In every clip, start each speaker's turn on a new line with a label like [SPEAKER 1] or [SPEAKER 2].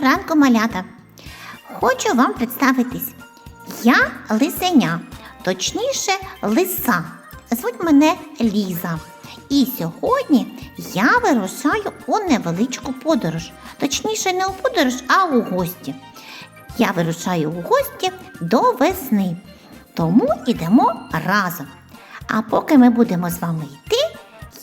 [SPEAKER 1] ранку, малята. Хочу вам представитись. Я лисеня, точніше, лиса. Звуть мене Ліза. І сьогодні я вирушаю у невеличку подорож. Точніше, не у подорож, а у гості. Я вирушаю у гості до весни. Тому йдемо разом. А поки ми будемо з вами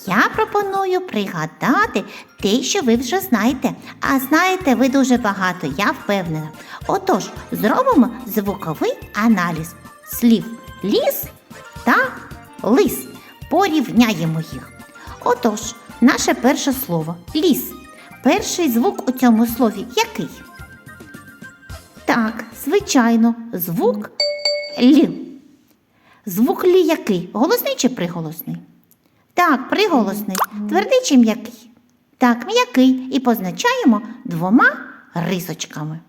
[SPEAKER 1] я пропоную пригадати те, що ви вже знаєте. А знаєте ви дуже багато, я впевнена. Отож, зробимо звуковий аналіз слів ліс та лис. Порівняємо їх. Отож, наше перше слово ліс. Перший звук у цьому слові який? Так, звичайно, звук Л. Звук лі який? Голосний чи приголосний? Так, приголосний. Твердий чи м'який? Так, м'який. І позначаємо двома рисочками.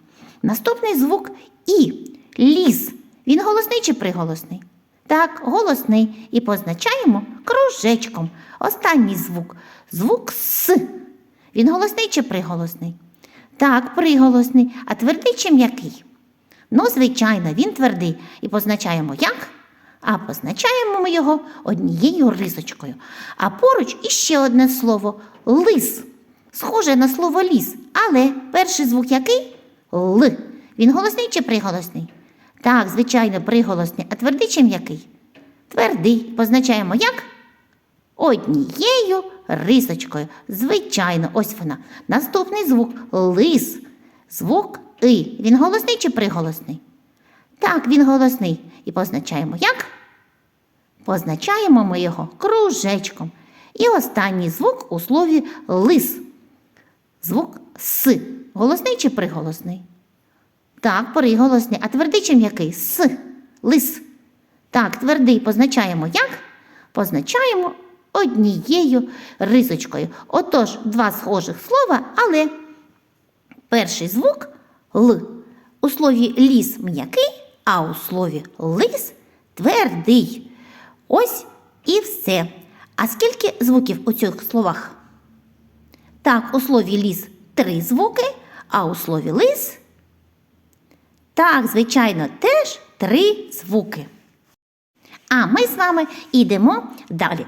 [SPEAKER 1] Наступний звук І. Ліс. Він голосний чи приголосний? Так, голосний. І позначаємо кружечком. Останній звук. Звук С. Він голосний чи приголосний? Так, приголосний. А твердий чи м'який? Ну, звичайно, він твердий. І позначаємо як? А позначаємо ми його однією рисочкою. А поруч іще одне слово лис. Схоже на слово ліс. Але перший звук який? Л. Він голосний чи приголосний? Так, звичайно, приголосний. А твердий чи м'який? Твердий. Позначаємо як? Однією рисочкою. Звичайно, ось вона. Наступний звук лис. Звук И. Він голосний чи приголосний? Так, він голосний. І позначаємо як? Позначаємо ми його кружечком. І останній звук у слові лис. Звук С. Голосний чи приголосний? Так, приголосний. А твердий чи м'який? С. Лис. Так, твердий позначаємо як? Позначаємо однією рисочкою. Отож, два схожих слова, але перший звук Л. У слові ліс м'який, а у слові лис твердий. Ось і все. А скільки звуків у цих словах? Так, у слові ліс три звуки, а у слові лис. Так, звичайно, теж три звуки. А ми з вами йдемо далі.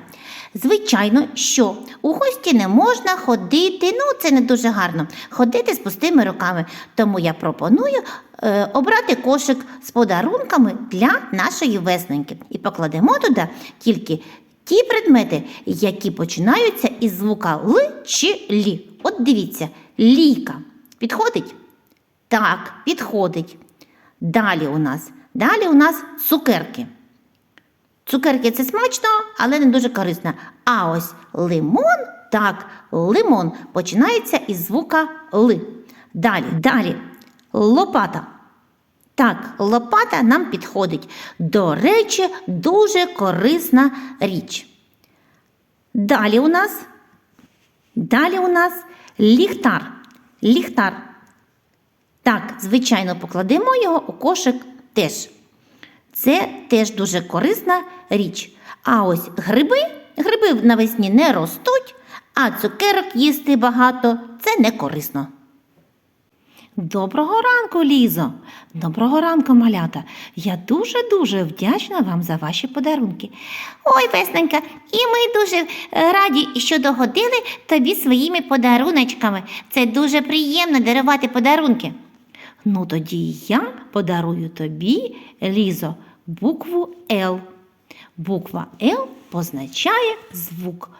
[SPEAKER 1] Звичайно, що у гості не можна ходити, ну це не дуже гарно, ходити з пустими руками. Тому я пропоную е, обрати кошик з подарунками для нашої весненьки. І покладемо туди тільки ті предмети, які починаються із звука Л чи Лі. От дивіться, лійка. Підходить? Так, підходить. Далі у нас. Далі у нас цукерки. Цукерки це смачно, але не дуже корисно. А ось лимон, так, лимон починається із звука Л. Далі, далі. Лопата. Так, лопата нам підходить. До речі, дуже корисна річ. Далі у нас. Далі у нас ліхтар. Ліхтар. Так, звичайно, покладемо його у кошик теж. Це теж дуже корисна річ. А ось гриби, гриби навесні не ростуть, а цукерок їсти багато це не корисно. Доброго ранку, Лізо. Доброго ранку, малята. Я дуже-дуже вдячна вам за ваші подарунки. Ой, Весненька, і ми дуже е, раді, що догодили тобі своїми подаруночками. Це дуже приємно дарувати подарунки. Ну, тоді я подарую тобі, Лізо, букву Л. Буква Л позначає звук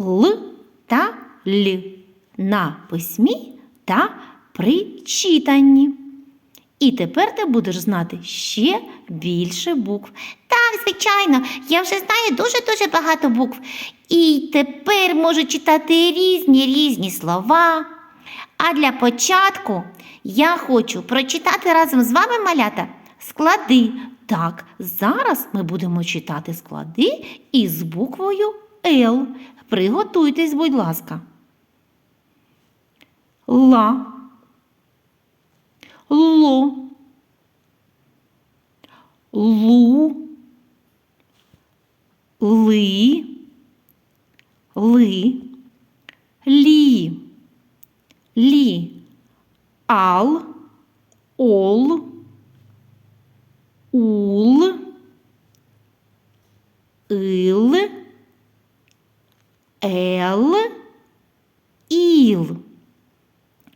[SPEAKER 1] Л та Л на письмі та при читанні. І тепер ти будеш знати ще більше букв. Так, звичайно, я вже знаю дуже-дуже багато букв. І тепер можу читати різні різні слова. А для початку я хочу прочитати разом з вами малята склади. Так, зараз ми будемо читати склади із буквою Л. Приготуйтесь, будь ласка. Ла. Ло. Лу. Ли. Ли. Лі. Лі. ал, ол, ул, ил, ел, іл.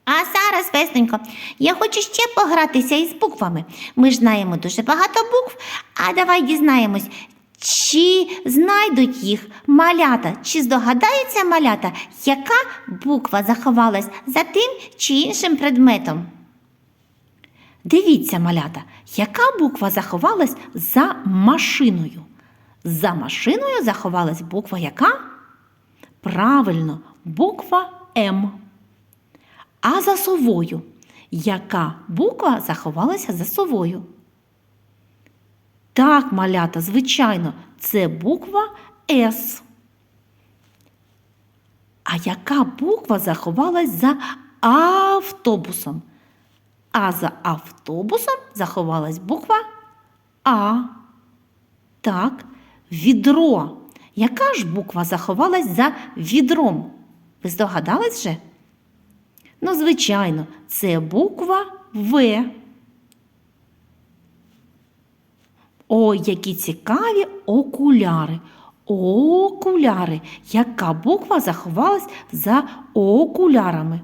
[SPEAKER 1] А зараз, Весненько, я хочу ще погратися із буквами. Ми ж знаємо дуже багато букв, а давай дізнаємось, чи знайдуть їх малята, чи здогадаються малята, яка буква заховалась за тим чи іншим предметом. Дивіться, малята, яка буква заховалась за машиною. За машиною заховалась буква яка? Правильно, буква М. А за совою. Яка буква заховалася за совою? Так, малята, звичайно, це буква С. А яка буква заховалась за автобусом? А за автобусом заховалась буква А. Так, відро. Яка ж буква заховалась за відром? Ви здогадались вже? Ну, звичайно, це буква В. Ой, які цікаві окуляри. Окуляри. Яка буква заховалась за окулярами?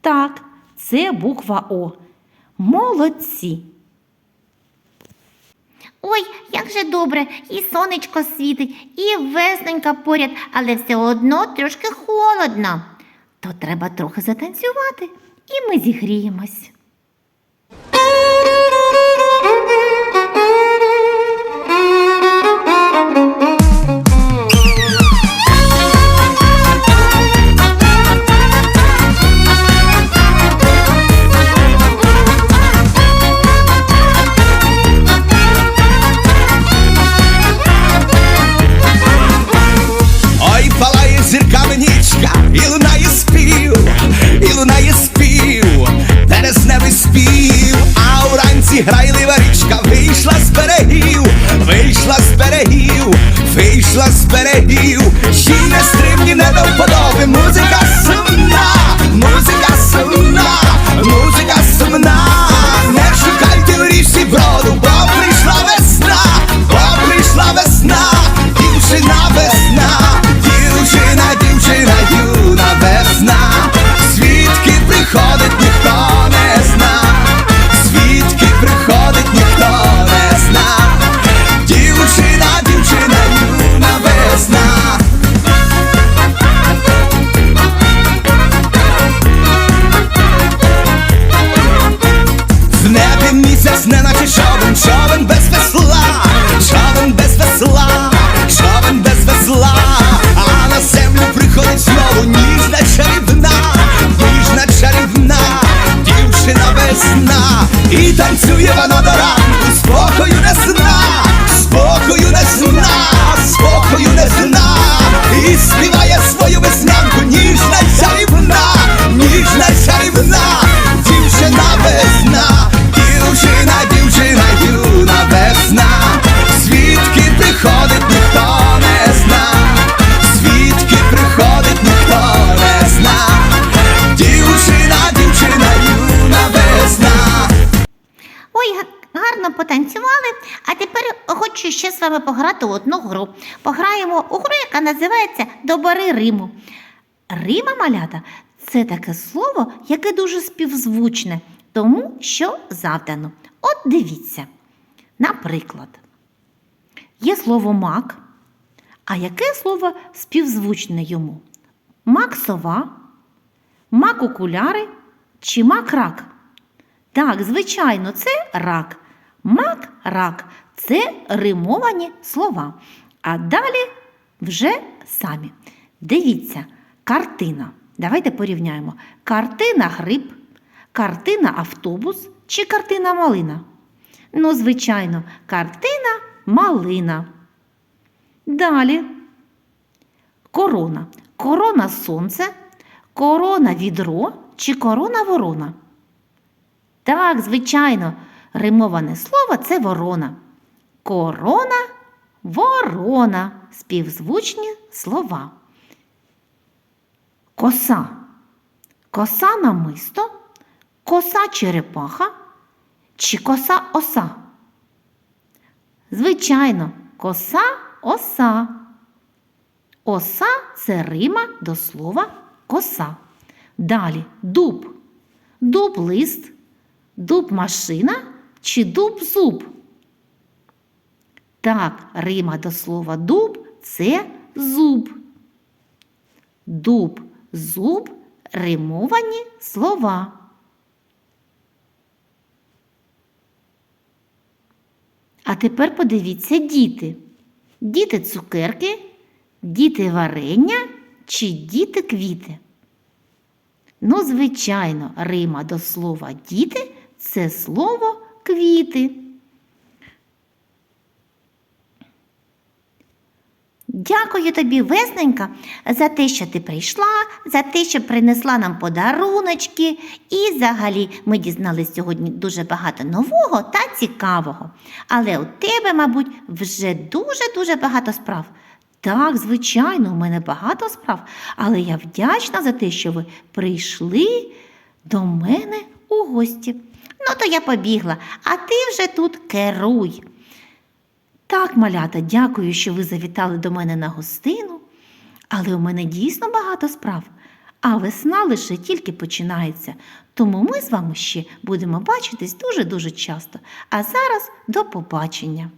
[SPEAKER 1] Так, це буква О. Молодці.
[SPEAKER 2] Ой, як же добре, і сонечко світить, і весненька поряд, але все одно трошки холодно.
[SPEAKER 1] То треба трохи затанцювати, і ми зігріємось.
[SPEAKER 3] З і танцює вона до ранку,
[SPEAKER 2] вами пограти у одну гру. Пограємо у гру, яка називається Добори Риму.
[SPEAKER 1] Рима малята це таке слово, яке дуже співзвучне, тому що завдано. От дивіться. Наприклад, є слово мак, а яке слово співзвучне йому? Мак сова, мак окуляри чи мак рак? Так, звичайно, це рак. Мак рак це римовані слова. А далі вже самі. Дивіться, картина. Давайте порівняємо. Картина гриб, картина автобус чи картина малина. Ну, звичайно, картина малина. Далі. Корона. Корона сонце, корона відро чи корона ворона. Так, звичайно, римоване слово це ворона. Корона, ворона. Співзвучні слова. Коса. Коса намисто, коса черепаха чи коса оса? Звичайно, коса оса. Оса це рима до слова коса. Далі дуб. Дуб лист, дуб машина чи дуб зуб. Так, рима до слова дуб це зуб. Дуб, зуб римовані слова. А тепер подивіться діти. Діти цукерки, діти варення чи діти квіти. Ну, звичайно, рима до слова діти це слово квіти.
[SPEAKER 2] Дякую тобі, Весненька, за те, що ти прийшла, за те, що принесла нам подаруночки. І взагалі ми дізнались сьогодні дуже багато нового та цікавого. Але у тебе, мабуть, вже дуже-дуже багато справ.
[SPEAKER 1] Так, звичайно, у мене багато справ, але я вдячна за те, що ви прийшли до мене у гості.
[SPEAKER 2] Ну, то я побігла, а ти вже тут керуй.
[SPEAKER 1] Так, малята, дякую, що ви завітали до мене на гостину, але у мене дійсно багато справ. А весна лише тільки починається, тому ми з вами ще будемо бачитись дуже-дуже часто. А зараз до побачення!